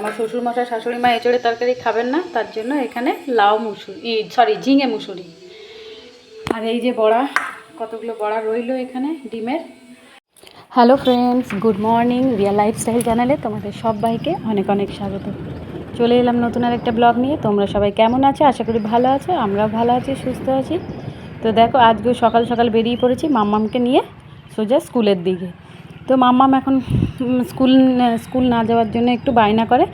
আমার শ্বশুরমশাই শাশুড়ি মা এঁচড়ে তরকারি খাবেন না, তার জন্য এখানে লাউ মুসুরি সরি ঝিঙে মুসুরি। আর এই যে বড়া, কতগুলো বড়া রইল এখানে ডিমের। Hello friends good morning real lifestyle চ্যানেলে তোমাদের সবাইকে অনেক অনেক স্বাগত। চলে এলাম নতুন আর একটা ব্লগ নিয়ে। তোমরা সবাই কেমন আছো? আশা করি ভালো আছো, আমরাও ভালো আছি, সুস্থ আছি। তো দেখো, আজকে সকাল সকাল বেরিয়ে পড়েছি মাম্মামকে নিয়ে সোজা স্কুলের দিকে। তো মাম্মাম এখন স্কুল স্কুল না যাওয়ার জন্য একটু বায়না করে।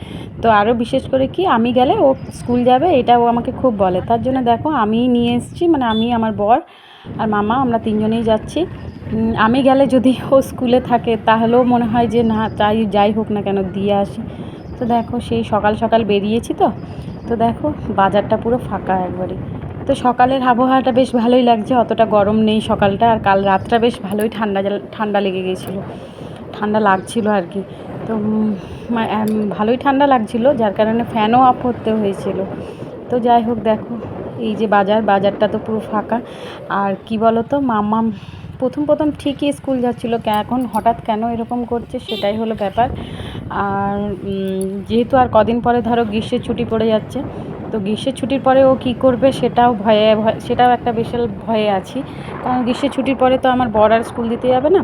তো আরও বিশেষ করে কি, আমি গেলে ও স্কুল যাবে, এটা ও আমাকে খুব বলে। তার জন্য দেখো, আমি নিয়ে এসেছি মানে আমি, আমার বর আর মামা আমরা তিনজনেই যাচ্ছি। আমি গেলে যদি ও স্কুলে থাকে, তাহলেও মনে হয় যে না তাই যাই হোক না কেন, দিয়ে আসি। তো দেখো, সেই সকাল সকাল বেরিয়েছি তো। তো দেখো, বাজারটা পুরো ফাঁকা একবারে। তো সকালের আবহাওয়াটা বেশ ভালোই লাগছে, অতটা গরম নেই সকালটা, আর কাল রাতটা বেশ ভালোই ঠান্ডা ঠান্ডা লেগে গিয়েছিল ঠান্ডা লাগছিল আর কি। তো ভালোই ঠান্ডা লাগছিল, যার কারণে ফ্যানও অফ করতে হয়েছিল। তো যাই হোক, দেখো, এই যে বাজার, বাজারটা তো পুরো ফাঁকা। আর কি বলো তো মাম্মাম প্রথম প্রথম ঠিকই স্কুল যাচ্ছিল এখন হঠাৎ কেন এরকম করছে সেটাই হলো ব্যাপার। আর যেহেতু আর কদিন পরে ধরো গ্রীষ্মের ছুটি পড়ে যাচ্ছে তো গ্রীষ্মের ছুটির পরে ও কী করবে সেটাও ভয়ে সেটাও একটা বিশাল ভয়ে আছি। কারণ গ্রীষ্মের ছুটির পরে তো আমার বড় আর স্কুল দিতে যাবে না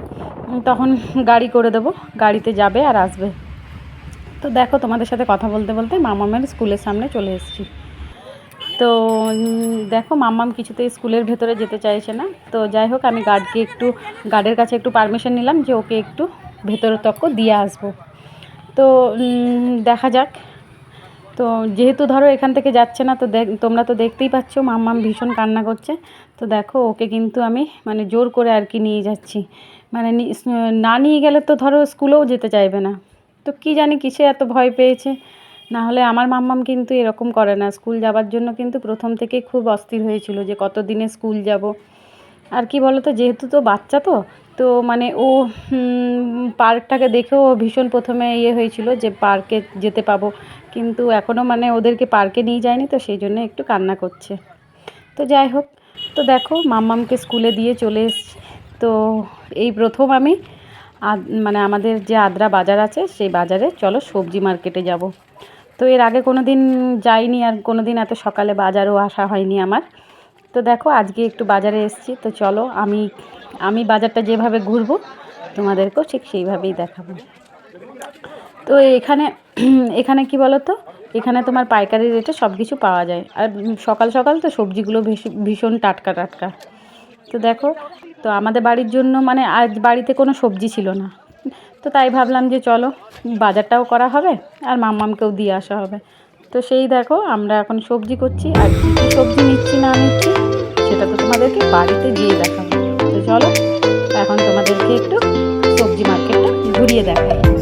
তখন গাড়ি করে দেবো, গাড়িতে যাবে আর আসবে। তো দেখো তোমাদের সাথে কথা বলতে বলতে মামামের স্কুলের সামনে চলে এসেছি। তো দেখো মাম্মাম কিছুতেই স্কুলের ভেতরে যেতে চাইছে না। তো যাই হোক, আমি গার্ডকে একটু গার্ডের কাছে একটু পারমিশন নিলাম যে ওকে একটু ভেতরে তক্ক দিয়ে আসব। তো দেখা যাক। তো যেহেতু ধরো এখান থেকে যাচ্ছে না, তো তোমরা তো দেখতেই পাচ্ছ মাম্মাম ভীষণ কান্না করছে। তো দেখো, ওকে কিন্তু আমি মানে জোর করে আর কি নিয়ে যাচ্ছি। মানে নি- না নিয়ে গেলে তো ধরো স্কুলেও যেতে চাইবে না। তো কি জানি কিসে এত ভয় পেয়েছে। না হলে আমার মাম্মাম কিন্তু এরকম করে না। স্কুল যাবার জন্য কিন্তু প্রথম থেকেই খুব অস্থির হয়েছিল যে কত দিনে স্কুল যাব। আর কি বলতো, যেহেতু তো বাচ্চা তো তো মানে ও পার্কটাকে দেখেও ভীষণ প্রথমে ইয়ে হয়েছিল যে পার্কে যেতে পাবো। কিন্তু এখনও মানে ওদেরকে পার্কে নিয়ে যায়নি, তো সেই জন্য একটু কান্না করছে। তো যাই হোক, তো দেখো মাম্মামকে স্কুলে দিয়ে চলে এসছি। তো এই প্রথম আমি মানে আমাদের যে আদ্রা বাজার আছে, সেই বাজারে চলো সবজি মার্কেটে যাব। তো এর আগে কোনো দিন যাইনি আর কোনো দিন এত সকালে বাজারও আসা হয়নি আমার। তো দেখো, আজকে একটু বাজারে এসেছি। তো চলো, আমি আমি বাজারটা যেভাবে ঘুরবো, তোমাদেরকেও ঠিক সেইভাবেই দেখাবো। তো এখানে এখানে কি বলো তো এখানে তোমার পাইকারি রেটে সব কিছু পাওয়া যায়। আর সকাল সকাল তো সবজিগুলো ভীষণ ভীষণ টাটকা টাটকা। তো দেখো, তো আমাদের বাড়ির জন্য মানে আজ বাড়িতে কোনো সবজি ছিল না। তো তাই ভাবলাম যে চলো, বাজারটাও করা হবে, আর মাম্মামকেও দিয়ে আসা হবে। তো সেই দেখো, আমরা এখন সবজি করছি, আর কী সবজি নিচ্ছি না নিচ্ছি, সেটা তো তোমাদেরকে বাড়িতে গিয়ে দেখাবো। তো চলো, এখন তোমাদেরকে একটু সবজি মার্কেটটা ঘুরিয়ে দেখাই।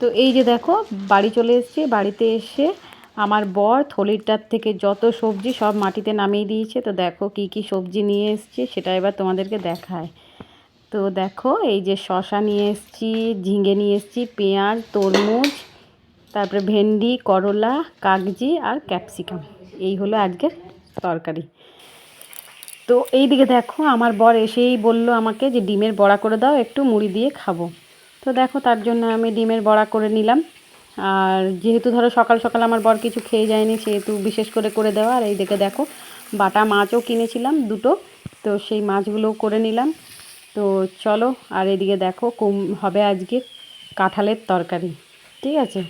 তো এই যে দেখো, বাড়ি চলে এসেছি, বাড়িতে এসে আমার বর থলিটার থেকে যত সবজি সব মাটিতে নামিয়ে দিয়েছে। তো দেখো কি কি সবজি নিয়ে এসেছি, সেটা এবার তোমাদেরকে দেখায়। তো দেখো, এই যে শশা নিয়ে এসেছি, ঝিঙে নিয়ে এসেছি, পেঁয়াজ, তরমুজ, তারপরে ভেন্ডি, করলা, কাগজি আর ক্যাপসিকাম। এই হলো আজকের তরকারি। তো এই দিকে দেখো, আমার বর এসেই বলল আমাকে যে ডিমের বড়া করে দাও, একটু মুড়ি দিয়ে খাব। তো দেখো, তার জন্য আমি ডিমের বড়া করে নিলাম। আর যেহেতু ধরো সকাল সকাল আমার বর কিছু খেয়ে যায়নি, সেহেতু বিশেষ করে করে দেওয়া। আর এই দিকে দেখো, বাটা মাছও কিনেছিলাম দুটো। তো সেই মাছগুলোও করে নিলাম। তো চলো, আর এদিকে দেখো কুম হবে আজকে কাঁঠালের তরকারি। ঠিক আছে?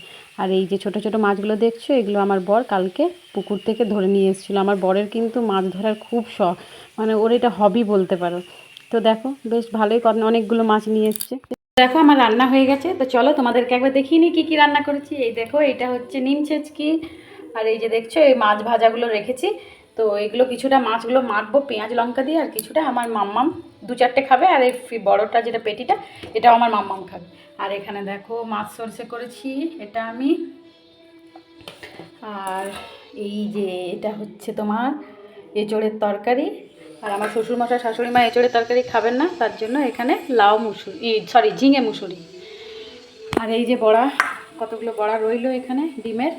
আর এই যে ছোট ছোট মাছগুলো দেখছ, এগুলো আমার বর কালকে পুকুর থেকে ধরে নিয়ে এসেছিল। আমার বরের কিন্তু মাছ ধরার খুব শখ। মানে ওর এটা হবি বলতে পারো। তো দেখো, বেশ ভালোই অনেকগুলো মাছ নিয়ে এসছে। দেখো আমার রান্না হয়ে গেছে, তো চলো তোমাদেরকে একবার দেখিয়ে নিই কী কী রান্না করেছি। এই দেখো এটা হচ্ছে নিম ছেচকি, আর এই যে দেখছ, এই মাছ ভাজাগুলো রেখেছি। তো এগুলো কিছুটা মাছগুলো মাখবো পেঁয়াজ, লঙ্কা দিয়ে, আর কিছুটা আমার মাম্মাম দু চারটে খাবে, আর এই বড়টা যেটা পেটিটা, এটাও আমার মাম্মাম খাবে। আর এখানে দেখো মাছ সরষে করেছি, এটা আমি। আর এই যে এটা হচ্ছে তোমার এঁচড়ের তরকারি আর আমার শ্বশুরমশাই, শাশুড়ি মা এঁচড়ের তরকারি খাবেন না, তার জন্য এখানে লাউ মুসুরি সরি ঝিঙে মুসুরি। আর এই যে বড়া, কতগুলো বড়া রইল এখানে, ডিমের।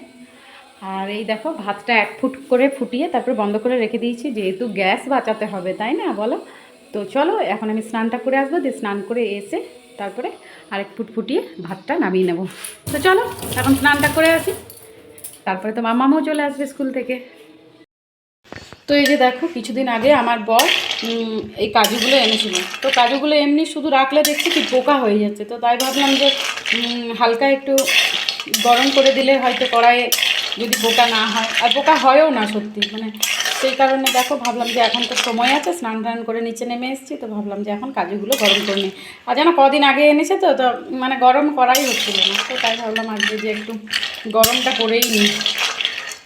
আর এই দেখো, ভাতটা এক ফুট করে ফুটিয়ে তারপরে বন্ধ করে রেখে দিয়েছি, যেহেতু গ্যাস বাঁচাতে হবে, তাই না, বলো? তো চলো, এখন আমি স্নানটা করে আসব, দিয়ে স্নান করে এসে তারপরে আরেক ফুট ফুটিয়ে ভাতটা নামিয়ে নেব। তো চলো, এখন স্নানটা করে আসি। তারপরে তো মামাও চলে আসবে স্কুল থেকে। তো এই যে দেখো, কিছুদিন আগে আমার বর এই কাজুগুলো এনেছিল। তো কাজুগুলো এমনি শুধু রাখলে দেখছি কি পোকা হয়ে যাচ্ছে। তো তাই ভাবলাম যে হালকা একটু গরম করে দিলে হয়তো কড়াইয়ে যদি পোকা না হয়। আর পোকা হয়ও না সত্যি মানে সেই কারণে দেখো, ভাবলাম যে এখন তো সময় আছে, স্নান টান করে নিচে নেমে এসেছি। তো ভাবলাম যে এখন কাজুগুলো গরম করে নিই। আর যেন কদিন আগে এনেছে তো তো মানে গরম করাই হচ্ছিল না। তো তাই ভাবলাম আজকে যে একটু গরমটা করেই নিই।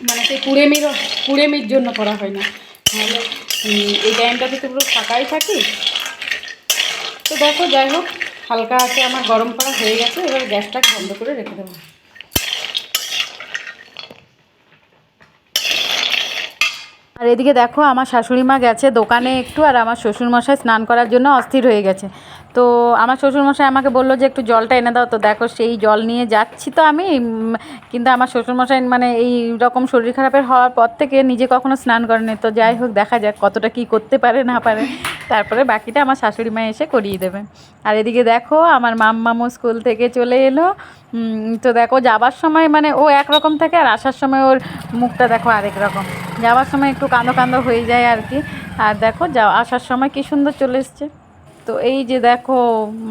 মানে সেই কুড়েমির কুড়েমির জন্য করা হয় না। তাহলে এই টাইমটাতে তো পুরো ফাঁকাই থাকি। তো দেখো, যাই হোক, হালকা আছে আমার, গরম করা হয়ে গেছে, এবার গ্যাসটা বন্ধ করে রেখে দেবো। আর এদিকে দেখো, আমার শাশুড়ি মা গেছে দোকানে একটু, আর আমার শ্বশুরমশাই স্নান করার জন্য অস্থির হয়ে গেছে। তো আমার শ্বশুরমশাই আমাকে বলল যে একটু জলটা এনে দাও, তো দেখো সেই জল নিয়ে যাচ্ছি তো আমি কিন্তু আমার শ্বশুরমশাই মানে এই রকম শরীর খারাপের হওয়ার পর থেকে নিজে কখনো স্নান করেনি, তো যাই হোক দেখা যাক কতটা কি করতে পারে না পারে। তারপরে বাকিটা আমার শাশুড়ি মা এসে করিয়ে দেবে। আর এদিকে দেখো আমার মাম্মামু স্কুল থেকে চলে এলো তো দেখো যাবার সময় মানে ও একরকম থাকে আর আসার সময় ওর মুখটা দেখো আরেক রকম। যাওয়ার সময় একটু কাঁদো কাঁদো হয়ে যায় আর কি। আর দেখো যা আসার সময় কি সুন্দর চলে এসছে। তো এই যে দেখো,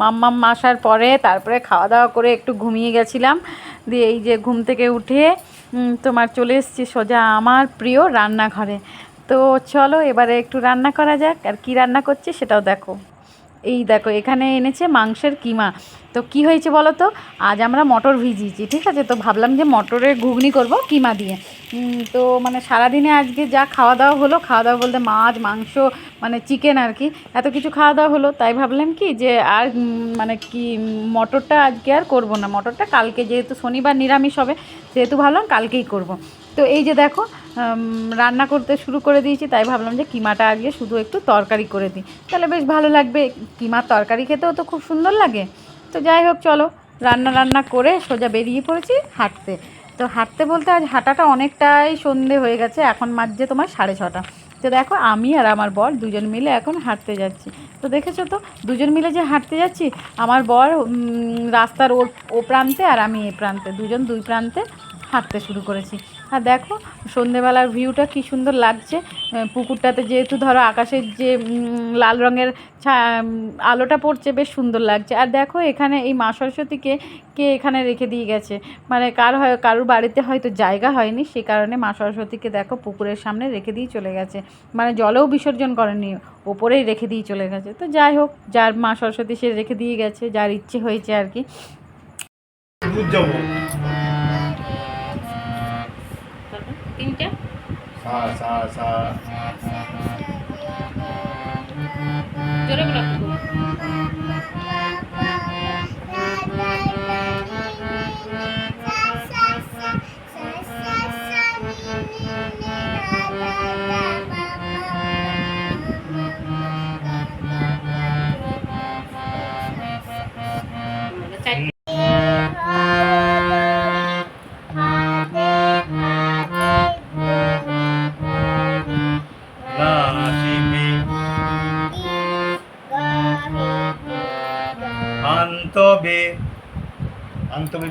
মাম্মাম আসার পরে তারপরে খাওয়া দাওয়া করে একটু ঘুমিয়ে গেছিলাম। দিয়ে এই যে ঘুম থেকে উঠে তোমার চলে এসছি সোজা আমার প্রিয় রান্নাঘরে। তো চলো এবারে একটু রান্না করা যাক, আর কি রান্না করছি সেটাও দেখো। এই দেখো, এখানে এনেছে মাংসের কিমা। তো কি হয়েছে বলো তো? আজ আমরা মটর ভিজিয়েছি, ঠিক আছে? তো ভাবলাম যে মটরের ঘুগনি করব কিমা দিয়ে। তো মানে সারাদিনে আজকে যা খাওয়া দাওয়া হলো, খাওয়া দাওয়া বলতে মাছ, মাংস মানে চিকেন আর কি, এত কিছু খাওয়া দাওয়া হলো। তাই ভাবলাম কি যে আর মানে কি মটরটা আজকে আর করব না। মটরটা কালকে, যেহেতু শনিবার নিরামিষ হবে, সেহেতু ভাবলাম কালকেই করব। তো এই যে দেখো রান্না করতে শুরু করে দিয়েছি, তাই ভাবলাম যে কিমাটা আজকে শুধু একটু তরকারি করে দিই। তাহলে বেশ ভালো লাগবে, কিমার তরকারি খেতেও তো খুব সুন্দর লাগে। তো যাই হোক, চলো, রান্না রান্না করে সোজা বেরিয়ে পড়েছি হাঁটতে। তো হাঁটতে বলতে আজ হাঁটাটা অনেকটাই সন্ধে হয়ে গেছে, এখন মাঝে তোমার সাড়ে ছটা। তো দেখো, আমি আর আমার বর দুজন মিলে এখন হাঁটতে যাচ্ছি। তো দেখেছ তো, দুজন মিলে যে হাঁটতে যাচ্ছি, আমার বর রাস্তার ও প্রান্তে আর আমি এ প্রান্তে, দুজন দুই প্রান্তে হাঁটতে শুরু করেছি। আর দেখো, সন্ধেবেলার ভিউটা কি সুন্দর লাগছে। পুকুরটাতে যেহেতু ধরো আকাশের যে লাল রঙের আলোটা পড়ছে, বেশ সুন্দর লাগছে। আর দেখো, এখানে এই মা সরস্বতীকে কে এখানে রেখে দিয়ে গেছে? মানে কার হয়, কারোর বাড়িতে হয়তো জায়গা হয়নি, সে কারণে মা সরস্বতীকে দেখো পুকুরের সামনে রেখে দিয়ে চলে গেছে। মানে জলেও বিসর্জন করেনি, ওপরেই রেখে দিয়ে চলে গেছে। তো যাই হোক, যার মা সরস্বতী সে রেখে দিয়ে গেছে, যার ইচ্ছে হয়েছে আর কি। সা সা সা জোরে বলো নাসিমে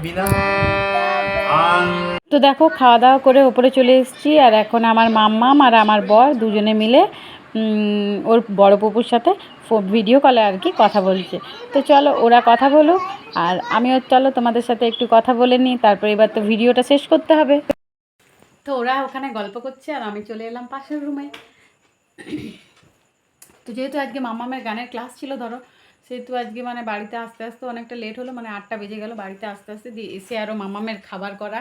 বিনা। তো দেখো, খাওয়া দাওয়া করে ওপরে চলে এসেছি, আর এখন আমার মাম্মাম আর আমার বর দুজনে মিলে ওর বড় পুকুর সাথে ভিডিও কলে আর কি কথা বলছে। তো চলো, ওরা কথা বলুক, আর আমিও চলো তোমাদের সাথে একটু কথা বলে নিই, তারপর এবার তো ভিডিওটা শেষ করতে হবে। তো ওরা ওখানে গল্প করছে, আর আমি চলে এলাম পাশের রুমে তো যেহেতু আজকে মামামের গানের ক্লাস ছিল, ধরো সেহেতু আজকে মানে বাড়িতে আসতে আসতে অনেকটা লেট হলো মানে আটটা বেজে গেল বাড়িতে আস্তে আস্তে দিয়ে এসে আরও মামামের খাবার করা।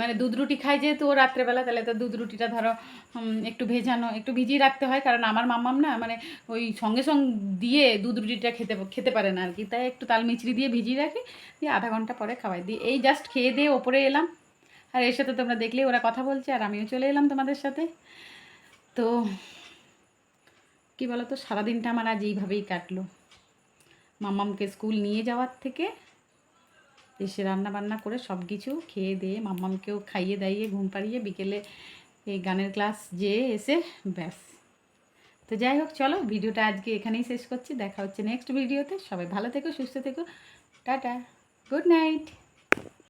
মানে দুধ রুটি খাই যেহেতু ও রাত্রেবেলা, তাহলে তো দুধ রুটিটা ধরো একটু ভেজানো, একটু ভিজিয়ে রাখতে হয়। কারণ আমার মামাম না মানে ওই সঙ্গে সঙ্গে দিয়ে দুধ রুটিটা খেতে খেতে পারে না আর কি তাই একটু তাল মিচড়ি দিয়ে ভিজিয়ে রাখি, দিয়ে আধা ঘণ্টা পরে খাওয়াই। দিই এই জাস্ট খেয়ে দিয়ে ওপরে এলাম। আর এর সাথে তোমরা দেখলে ওরা কথা বলছে, আর আমিও চলে এলাম তোমাদের সাথে। তো, কী বলো তো সারাদিনটা আমার আজ এইভাবেই কাটলো। মাম্মামকে স্কুল নিয়ে যাওয়ার থেকে এসে রান্না বান্না করে সব কিছু খেয়ে দিয়ে মাম্মামকেও খাইয়ে দাইয়ে ঘুম পাড়িয়ে বিকেলে এই গানের ক্লাস যেয়ে এসে ব্যাস। তো যাই হোক, চলো ভিডিওটা আজকে এখানেই শেষ করছি। দেখা হচ্ছে নেক্সট ভিডিওতে সবাই ভালো থেকো, সুস্থ থেকো। টাটা। Good night.